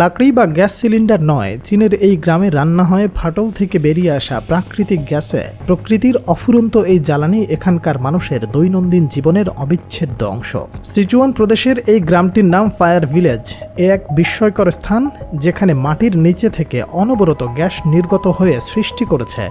লাকড়ি বা gas cylinder নয়, চীনের এই গ্রামে রান্না হয় ফাটল থেকে বেরিয়ে আসা প্রাকৃতিক গ্যাসে প্রকৃতির অফুরন্ত এই জ্বালানি এখানকার মানুষের দৈনন্দিন জীবনের অবিচ্ছেদ্য অংশ। সিচুয়ান প্রদেশের এই গ্রামটির নাম ফায়ার ভিলেজ। এ এক বিস্ময়কর স্থান যেখানে মাটির নিচে থেকে অনবরত গ্যাস নির্গত হয়ে সৃষ্টি করেছে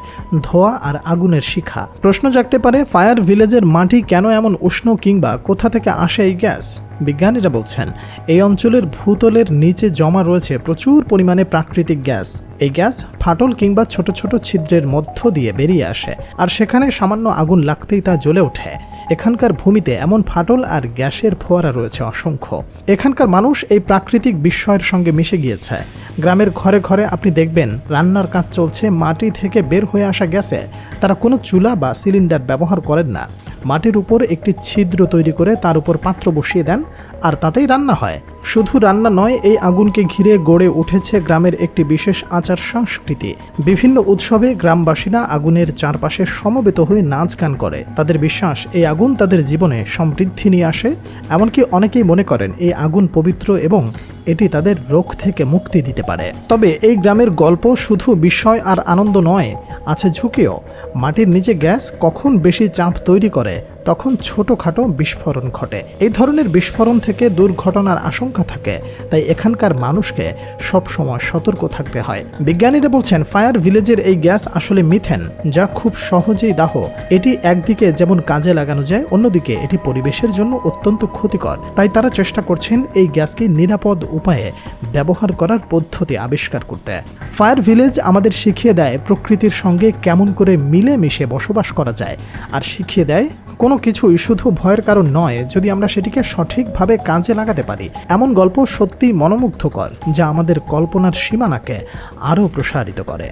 ধোঁয়া আর আগুনের শিখা। প্রশ্ন জাগতে পারে, ফায়ার ভিলেজের মাটি কেন এমন উষ্ণ কিংবা কোথা থেকে আসে এই গ্যাস? বিজ্ঞানীরা বলছেন, এই অঞ্চলের ভূতলের নিচে জমা রয়েছে প্রচুর পরিমাণে প্রাকৃতিক গ্যাস। এই গ্যাস ফাটল কিংবা ছোট ছোট ছিদ্রের মধ্য দিয়ে বেরিয়ে আসে, আর সেখানে সামান্য আগুন লাগতেই তা জ্বলে ওঠে। এখানকার ভূমিতে এমন ফাটল আর গ্যাসের ফোয়ারা রয়েছে অসংখ্য। এখানকার মানুষ এই প্রাকৃতিক বিস্ময়ের সঙ্গে মিশে গিয়েছে। গ্রামের ঘরে ঘরে আপনি দেখবেন, রান্নার কাজ চলছে, মাটি থেকে বের হয়ে আসা গ্যাসে। তারা কোনো চুলা বা সিলিন্ডার ব্যবহার করেন না। মাটির উপর একটি ছিদ্র তৈরি করে তার উপর পাত্র বসিয়ে দেন, আর তাতেই রান্না হয়। শুধু রান্না নয়, এই আগুনকে ঘিরে গড়ে উঠেছে গ্রামের একটি বিশেষ আচার সংস্কৃতি। বিভিন্ন উৎসবে গ্রামবাসীরা আগুনের চারপাশে সমবেত হয়ে নাচ গান করে। তাদের বিশ্বাস, এই আগুন তাদের জীবনে সমৃদ্ধি নিয়ে আসে। এমনকি অনেকেই মনে করেন, এই আগুন পবিত্র এবং এটি তাদের রোগ থেকে মুক্তি দিতে পারে। তবে এই গ্রামের গল্প শুধু বিস্ময় আর আনন্দ নয়, আছে ঝুঁকিও। মাটির নিচে গ্যাস কখন বেশি চাপ তৈরি করে তখন ছোটোখাটো বিস্ফোরণ ঘটে। এই ধরনের বিস্ফোরণ থেকে দুর্ঘটনার আশঙ্কা থাকে, তাই এখানকার মানুষকে সবসময় সতর্ক থাকতে হয়। বিজ্ঞানীরা বলছেন, ফায়ার ভিলেজের এই গ্যাস আসলে মিথেন, যা খুব সহজেই দাহ। এটি একদিকে যেমন কাজে লাগানো যায়, অন্যদিকে এটি পরিবেশের জন্য অত্যন্ত ক্ষতিকর। তাই তারা চেষ্টা করছেন এই গ্যাসকে নিরাপদ উপায়ে ব্যবহার করার পদ্ধতি আবিষ্কার করতে। ফায়ার ভিলেজ আমাদের শিখিয়ে দেয় প্রকৃতির সঙ্গে কেমন করে মিলে মিশে বসবাস করা যায়, আর শিখিয়ে দেয় কোনো কিছুই শুধু ভয়ের কারণ নয়, যদি আমরা সেটিকে সঠিকভাবে কাজে লাগাতে পারি। এমন গল্প সত্যিই মনোমুগ্ধকর, যা আমাদের কল্পনার সীমানাকে আরও প্রসারিত করে।